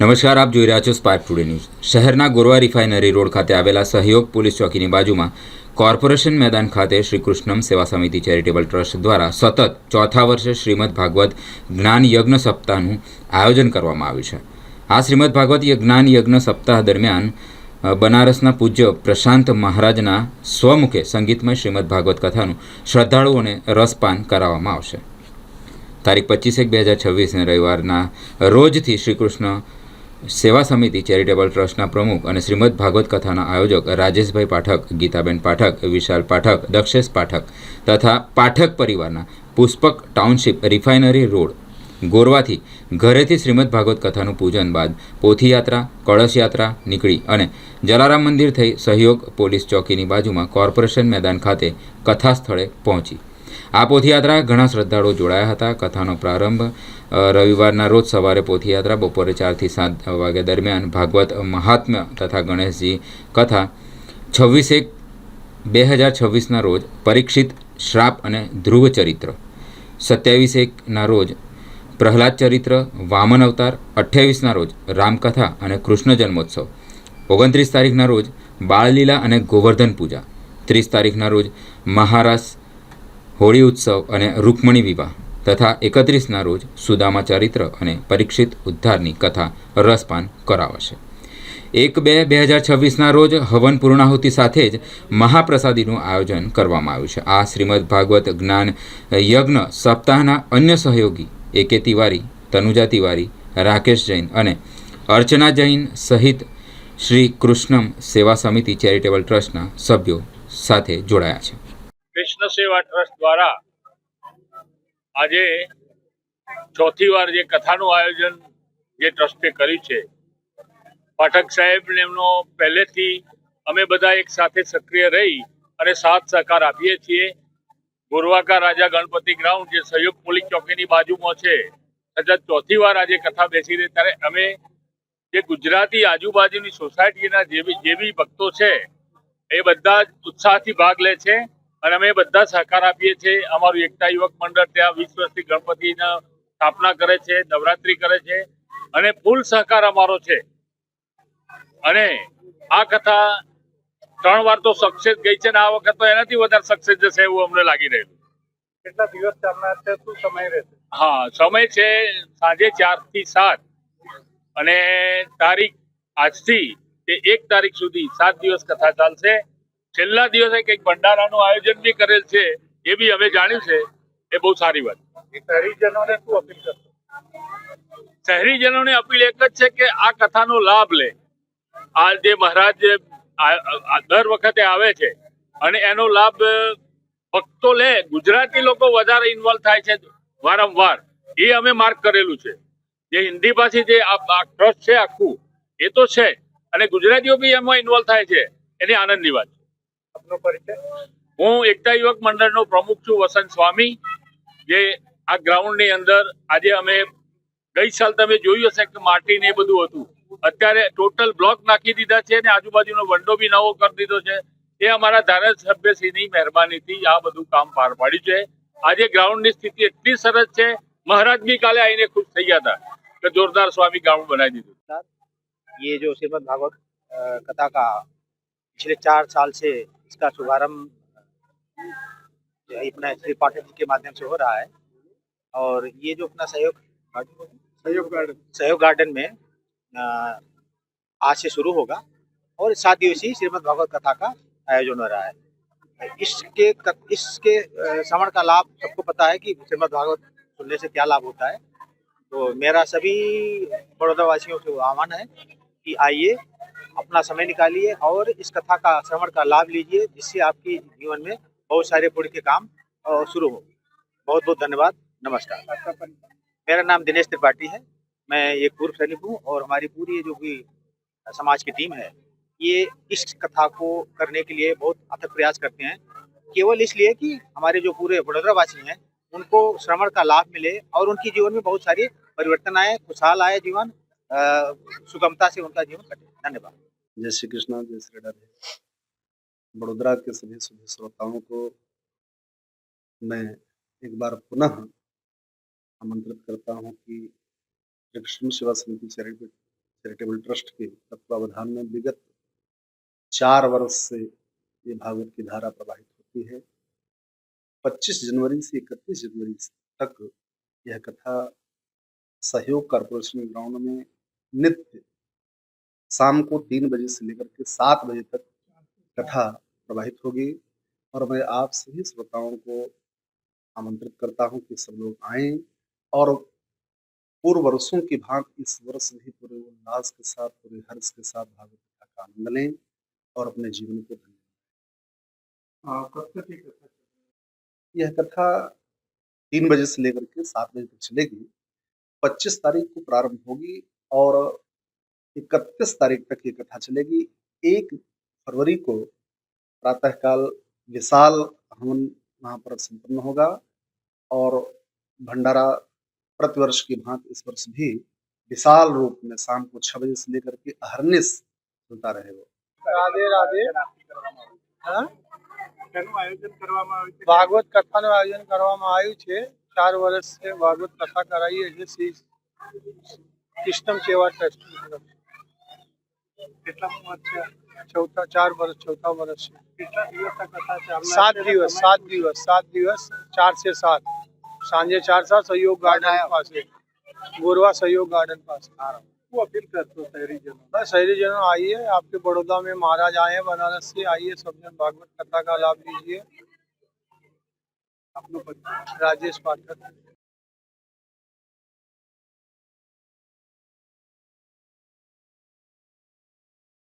નમસ્કાર, આપ જોઈ રહ્યા છો સ્પાર્ક ટુડે ન્યૂઝ શહેરના ગોરવા રિફાઇનરી રોડ ખાતે આવેલા સહયોગ પોલીસ ચોકીની બાજુમાં કોર્પોરેશન મેદાન ખાતે શ્રી કૃષ્ણમ સેવા સમિતિ ચેરિટેબલ ટ્રસ્ટ દ્વારા સતત ચોથા વર્ષે શ્રીમદ ભાગવત જ્ઞાન યજ્ઞ સપ્તાહનું આયોજન કરવામાં આવ્યું છે. આ શ્રીમદ ભાગવત જ્ઞાન યજ્ઞ સપ્તાહ દરમિયાન બનારસના પૂજ્ય પ્રશાંત મહારાજના સ્વમુખે સંગીતમય શ્રીમદ ભાગવત કથાનું શ્રદ્ધાળુઓને રસપાન કરાવવામાં આવશે. તારીખ પચીસ એક બે હજાર છવ્વીસને રવિવારના રોજથી શ્રી કૃષ્ણ સેવા સમિતિ ચેરિટેબલ ટ્રસ્ટના પ્રમુખ અને શ્રીમદ ભાગવત કથાના આયોજક રાજેશભાઈ પાઠક, ગીતાબેન પાઠક, વિશાલ પાઠક, દક્ષેશ પાઠક તથા પાઠક પરિવારના પુષ્પક ટાઉનશીપ રિફાઇનરી રોડ ગોરવાથી ઘરેથી શ્રીમદ ભાગવત કથાનું પૂજન બાદ પોથીયાત્રા, કળશયાત્રા નીકળી અને જલારામ મંદિર થઈ સહયોગ પોલીસ ચોકીની બાજુમાં કોર્પોરેશન મેદાન ખાતે કથા સ્થળે પહોંચી. આ પોથીયાત્રા ઘણા શ્રદ્ધાળુઓ જોડાયા હતા. કથાનો પ્રારંભ રવિવારના રોજ સવારે પોથીયાત્રા બપોરે ચારથી સાત વાગ્યા દરમિયાન ભાગવત મહાત્મ્ય તથા ગણેશજી કથા છવ્વીસ એક બે હજાર છવ્વીસના રોજ પરીક્ષિત શ્રાપ અને ધ્રુવ ચરિત્ર. સત્યાવીસ એકના રોજ પ્રહલાદ ચરિત્ર, વામન અવતાર, અઠ્યાવીસના રોજ રામકથા અને કૃષ્ણ જન્મોત્સવ. ઓગણત્રીસ તારીખના રોજ બાળલીલા અને ગોવર્ધન પૂજા. ત્રીસ તારીખના રોજ મહારાસ હોળી ઉત્સવ અને રૂકમણી વિવાહ તથા એકત્રીસના રોજ સુદામા ચરિત્ર અને પરીક્ષિત ઉદ્ધારની કથા રસપાન કરાવશે. એક બે બે હજાર છવ્વીસના રોજ હવન પૂર્ણાહુતિ સાથે જ મહાપ્રસાદીનું આયોજન કરવામાં આવ્યું છે. આ શ્રીમદ ભાગવત જ્ઞાન યજ્ઞ સપ્તાહના અન્ય સહયોગી એકે તિવારી, તનુજા તિવારી, રાકેશ જૈન અને અર્ચના જૈન સહિત શ્રી કૃષ્ણમ સેવા સમિતિ ચેરિટેબલ ટ્રસ્ટના સભ્યો સાથે જોડાયા છે. કૃષ્ણ સેવા ટ્રસ્ટ દ્વારા આજે ચોથી વાર જે કથાનું આયોજન જે ટ્રસ્ટે કર્યું છે, પાઠક સાહેબ એમનો પહેલેથી અમે બધા એક સાથે સક્રિય રહી અને સાથ સહકાર આપીએ છીએ. ગોરવાકા રાજા ગણપતિ ગ્રાઉન્ડ જે સહયોગ પોલીસ ચોકીની બાજુમાં છે કદાચ ચોથી વાર આજે કથા બેસી રહી. ત્યારે અમે જે ગુજરાતી આજુબાજુની સોસાયટીના જે બી જે બી ભક્તો છે, એ બધા જ ઉત્સાહથી ભાગ લે છે. અને અમે બધા સહકાર આપીએ છીએ. અમારું એકતા યુવક મંડળ ત્યાં વીસ વર્ષથી ગણપતિના સ્થાપના કરે છે નવરાત્રી કરે છે અને ફૂલ સહકાર અમારો છે. અને આ કથા ત્રણ વાર તો સક્સેસ ગઈ છે ને આ વખત તો એનાથી વધારે સક્સેસ જશે એવું અમને લાગી રહ્યું. કેટલા દિવસ ચાલનાર છે? શું સમય રહેશે હા સમય છે સાંજે ચારથી સાત. અને તારીખ આજથી તે એક તારીખ સુધી સાત દિવસ કથા ચાલશે. છેલ્લા દિવસે કંઈક ભંડારાનું આયોજન બી કરેલ છે એ બી અમે જાણ્યું છે એ બહુ સારી વાત. શહેરીજનોને શું અપીલ કરશો? શહેરીજનોની અપીલ એક જ છે કે આ કથાનો લાભ લે. આ જે મહારાજ દર વખતે આવે છે અને એનો લાભ ભક્તો લે. ગુજરાતી લોકો વધારે ઇન્વોલ્વ થાય છે વારંવાર. એ અમે માર્ક કરેલું છે. જે હિન્દી ભાષી જે આ ટ્રસ્ટ છે આખું એ તો છે. અને ગુજરાતીઓ બી એમાં ઇન્વોલ્વ થાય છે. એની આનંદની વાત હું એકતા યુવક મંડળનો પ્રમુખ છું વસંત સ્વામી જે આ ગ્રાઉન્ડની અંદર આજે અમે ગઈ સાલ તમે જોયું હશે કે માટી ને એ બધું હતું અત્યારે ટોટલ બ્લોક નાખી દીધા છે અને આજુબાજુનો વંડો બી નવો કરી દીધો છે એ અમારા ધારાસભ્યશ્રીની મહેરબાનીથી આ બધું કામ પાર પાડ્યું છે આજે ગ્રાઉન્ડની સ્થિતિ એટલી સરસ છે મહારાજ બી કાલે આવીને ખુશ થઈ ગયા હતા કે જોરદાર સ્વામી ગ્રાઉન્ડ બનાવી દીધું ये जो श्रीमद् भागवत अ, कथा का पिछले चार साल से इसका शुभारंभ जो है अपना श्री पाठक जी के माध्यम से हो रहा है। और ये जो अपना सहयोग सहयोग गार्डन। सहयोग गार्डन में आज से शुरू होगा और सात दिवसीय श्रीमद भागवत कथा का आयोजन हो रहा है। इसके इसके श्रवण का लाभ सबको पता है कि श्रीमद भागवत सुनने से क्या लाभ होता है। तो मेरा सभी बड़ौदा वासियों से आह्वान है कि आइए अपना समय निकालिए और इस कथा का श्रवण का लाभ लीजिए, जिससे आपके जीवन में बहुत सारे पुण्य के काम शुरू हो। बहुत बहुत धन्यवाद। नमस्कार। मेरा नाम दिनेश त्रिपाठी है। मैं एक पूर्व सैनिक हूँ और हमारी पूरी जो भी समाज की टीम है, ये इस कथा को करने के लिए बहुत अथक प्रयास करते हैं। केवल इसलिए कि हमारे जो पूरे वडोदरा वासी हैं, उनको श्रवण का लाभ मिले और उनके जीवन में बहुत सारे परिवर्तन आए, खुशहाल आए जीवन सुगमता से उनका जीवन कटे। धन्यवाद। जय श्री कृष्णा, जय श्री राधे। बड़ोदरा के सभी सभी श्रोताओं को मैं एक बार पुनः आमंत्रित करता हूँ कि कृष्ण सेवा समिति चैरिटेबल ट्रस्ट के तत्वावधान में विगत चार वर्ष से ये भागवत की धारा प्रवाहित होती है। 25 जनवरी से 31 जनवरी तक यह कथा सहयोग कारपोरेशन ग्राउंड में नित्य शाम को तीन बजे से लेकर के सात बजे तक कथा प्रवाहित होगी। और मैं आप सभी श्रोताओं को आमंत्रित करता हूँ कि सब लोग आए और पूर्व वर्षों की भांति इस वर्ष भी पूरे उल्लास के साथ पूरे हर्ष के साथ भागवत कथा का आनंद लें और अपने जीवन को धन्य हाँ, तक कथा यह कथा तीन बजे से लेकर के सात बजे तक चलेगी। पच्चीस तारीख को प्रारंभ होगी। और इकतीस तारीख तक ये कथा चलेगी एक फरवरी को प्रातःकाल विशाल हवन वहाँ पर संपन्न होगा और भंडारा प्रतिवर्ष की भांति इस वर्ष भी विशाल रूप में शाम को छह बजे से लेकर के अहरनिश चलता रहेगा રાધે રાધે હા? શેનું આયોજન કરવામાં આવ્યું છે ભાગવત કથાનું આયોજન કરવામાં આવ્યું છે ચાર વર્ષથી ભાગવત કથા કરાવીએ છીએ શ્રી કૃષ્ણમ સેવા ટ્રસ્ટ કેટલા વર્ષ છે ચૌથા ચાર વર્ષ ચોથા વર્ષ છે કેટલા દિવસ આ કથા ચાલનાર સાત છે? દિવસ તમે સાત દિવસ સાત દિવસ ચાર से સાત સાંજે ચાર સાત સહયોગ ગાર્ડન પાસે गोरवा सहयोग गार्डन पास શું અપીલ કરશો શહેરીજનો बस शहरीजनों आइए आपके बड़ौदा में महाराज आए हैं बनारस से आइए सब जन भागवत कथा का लाभ लीजिए આપનો પરિચય राजेश पाठक